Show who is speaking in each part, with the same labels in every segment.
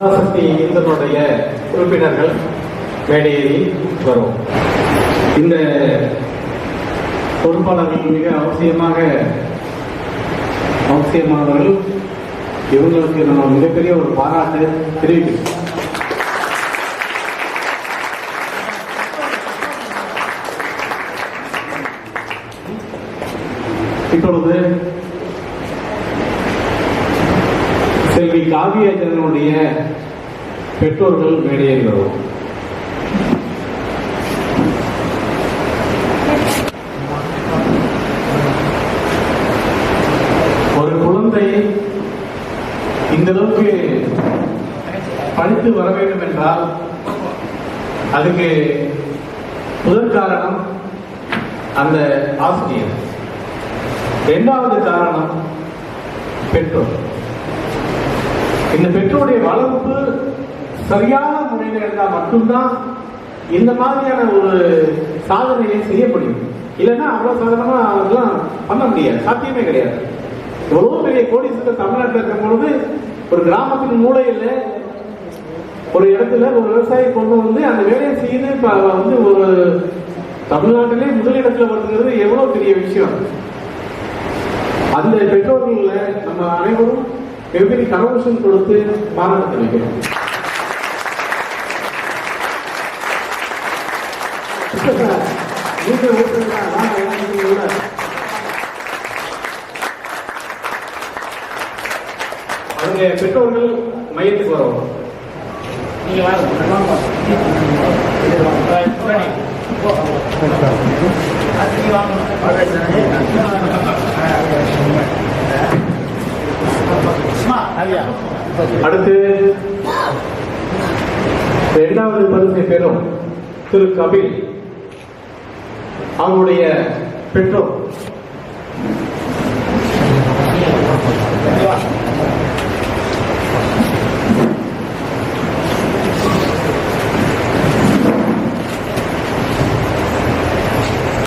Speaker 1: சக்தி இதனுடைய உறுப்பினர்கள் மேடையேறி வரும். இந்த பொறுப்பாளர்கள் மிக அவசியமாக அவசியமானவர்கள் இவங்களுக்கு நம்ம மிகப்பெரிய ஒரு பாராட்டு தெரிவிக்கிறோம் இப்பொழுது செல்வி காவியஜனுடைய பெற்றோர்கள் மேடையேறுகிறோம் ஒரு குழந்தை இந்த அளவுக்கு படித்து வர வேண்டும் என்றால் அதுக்கு முதல் காரணம் அந்த ஆசிரியர். இரண்டாவது காரணம் பெற்றோர். இந்த பெற்றோருடைய வளர்ப்பு சரியான முறையில் இருந்தால் மட்டும்தான் இந்த மாதிரியான ஒரு சாதனையை செய்ய முடியும். இல்லைன்னா அவ்வளவு சாதாரணமா அதெல்லாம் பண்ண முடியாது. சாத்தியமே கிடையாது. எவ்வளவு பெரிய கோடீஸ்வரர் தமிழ்நாட்டில் இருக்கும் பொழுது ஒரு கிராமத்தின் மூலையில ஒரு இடத்துல ஒரு விவசாயி கொண்டு வந்து அந்த வேலையை செய்து இப்ப வந்து ஒரு தமிழ்நாட்டிலே முதலிடத்துல வருகிறது எவ்வளவு பெரிய விஷயம். அந்த பெற்றோர்கள்ல நம்ம அனைவரும் வெவ்வேறு கரகோஷம் கொடுத்து பாராட்டு தெரிவிக்கிறோம் நீங்க? வாங்க, வாங்க, உள்ள. அவங்க பெற்றோர்கள் மையத்துக்கு வரும் நீங்க அடுத்து இரண்டாவது பரிசை பெறும் திரு கபில் அவருடைய பெற்றோர்.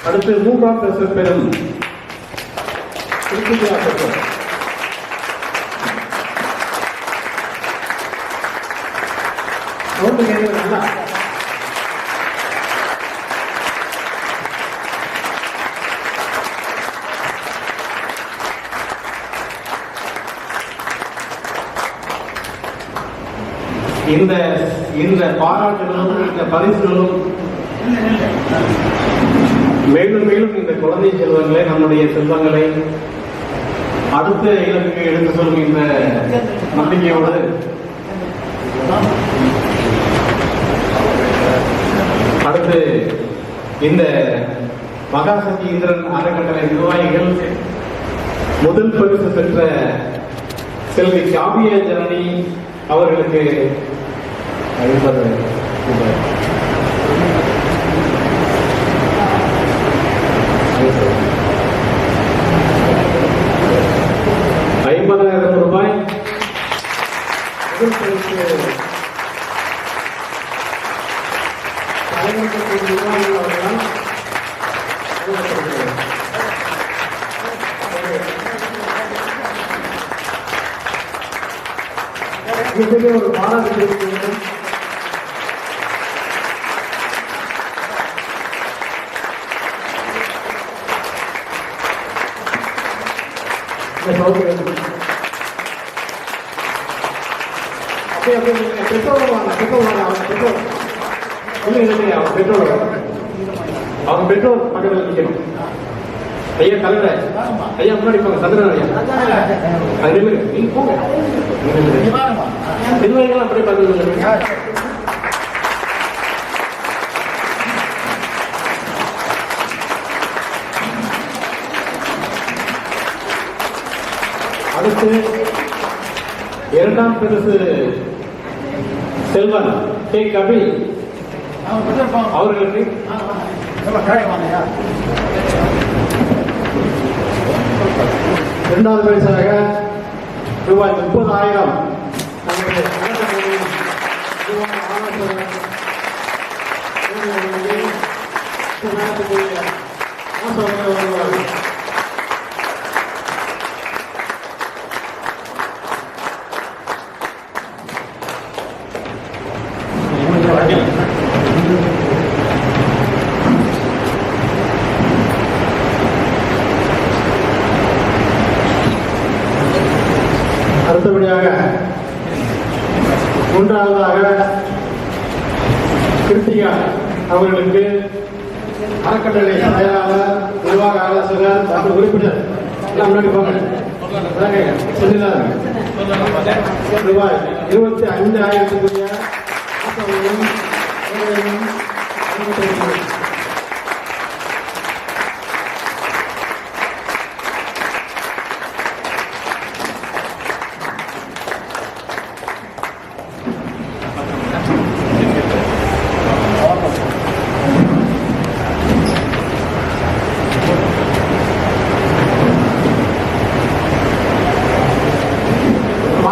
Speaker 1: அடுத்து மூன்றாம் பரிசு பெறும் திருப்பதியா பெற்றோர். சவுண்டு கேட்குது இந்த இந்த பாராட்டுகளும் இந்த பரிசுகளும் மேலும் மேலும் இந்த குழந்தை செல்வங்களை நம்முடைய செல்வங்களை அடுத்த இலக்குக்கு எடுத்து சொல்லும் இந்த நம்பிக்கையோடு அடுத்து இந்த மகாசக்தி இந்திரன் அறக்கட்டளை நிர்வாகிகள் முதல் பரிசு பெற்ற செல்வி காவிய ஜனனி அவர்களுக்கு ஐம்பது ரூபாய். ஐம்பதாயிரம் ரூபாய் முதல் பரிசு தலைமைக்கு நிர்வாகிகள் ஒரு இந்த அப்படியே அப்படியே இல்லை இல்லை பெற்றோர் அவன் பெற்றோர் பக்கத்தில் நிற்கணும் ஐயா தலைவர். ஐயா முன்னாடி போங்க. சந்திரன் ஐயா. அது நில்லுங்க நீங்க போங்க அப்படியே அடுத்து இரண்டாம் பரிசு செல்வன் கே. கபில். அவர்களுக்கு இரண்டாவது பரிசாக ரூபாய் முப்பதாயிரம். நமது அடுத்தபடியாக மூன்றாவதாக கிருத்திகா அவர்களுக்கு அறக்கட்டளை செயலாளர் நிர்வாக ஆலோசகர் மற்றும் உறுப்பினர். எல்லாம் முன்னாடி போங்க. அதாங்க, சொல்லிடலாம். ரூபாய் இருபத்தி ஐந்து ஆயிரத்துக்குரிய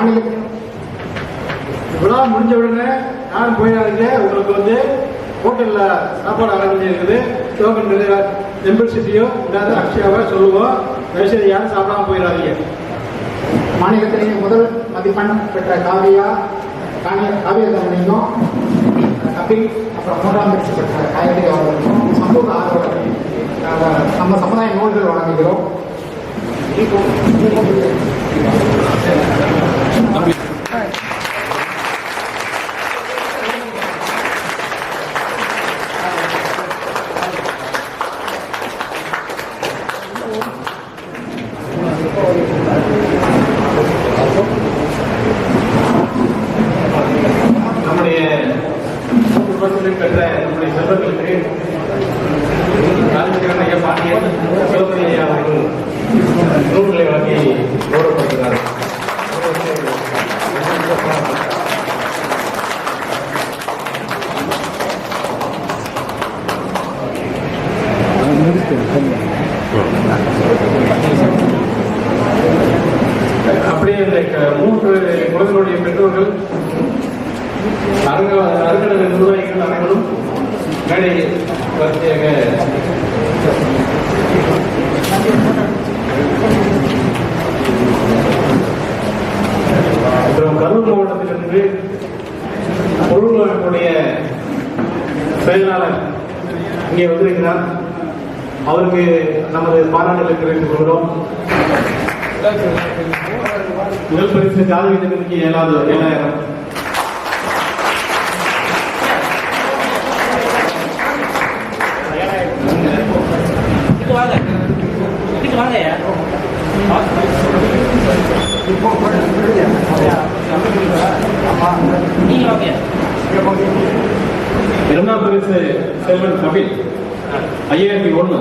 Speaker 1: மாநில விழா முடிஞ்ச உடனே யாரும் போயிடாதீங்க உங்களுக்கு வந்து ஹோட்டல்ல சாப்பாடு அரேஞ்ச் இருக்குது டோக்கன் மெம்பர்ஷிப்பையும் இல்லாத அக்ஷயாவை சொல்லுவோம். தயவுசெய்து யாரும் சாப்பிடாம போயிடாதீங்க.
Speaker 2: மாநிலத்திலேயே முதல் மதிப்பெண் பெற்ற காவியா காவிய காவியதமணியும் கபில் அப்புறம் மூன்றாம் பரிசு பெற்ற காயத்ரி அவர்களுக்கும் சமூக ஆர்வலர்கள் நாங்கள் நம்ம சமுதாய நூல்கள் வழங்குகிறோம்
Speaker 1: நம்முடைய மூன்று பரிசுகளை பெற்ற நம்முடைய செல்வங்களுக்கு ராஜகிரண் ஐயா பாண்டியன் சிவபதி ஐயா அவர்கள் நூல்களை வழங்கி கௌரவப்படுத்துகிறார் அப்படியே இந்த uh, மூன்று குழந்தைகளுடைய பெற்றோர்கள் அருங்க நிர்வாகிகள் அனைவரும் மேடை வரிசையாக கரூர் மாவட்டத்திலிருந்து பொருள் அமைப்புடைய செயலாளர் இங்கே வந்திருக்கிறார். அவருக்கு நமது பாராட்டுகளை தெரிவித்துக் கொள்கிறோம். முதல் பரிசு ஜாதக நிகழ்ச்சி ஏழாவது ஏழாயிரம் இரண்டாம் பரிசு செல்வன் கபில் ஐயாயிரத்தி ஒன்று.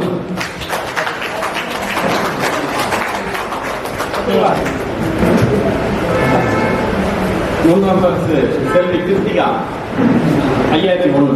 Speaker 1: மூன்றாம் பரிசு செல்வி கிருத்திகா ஐயாயிரத்தி ஒண்ணு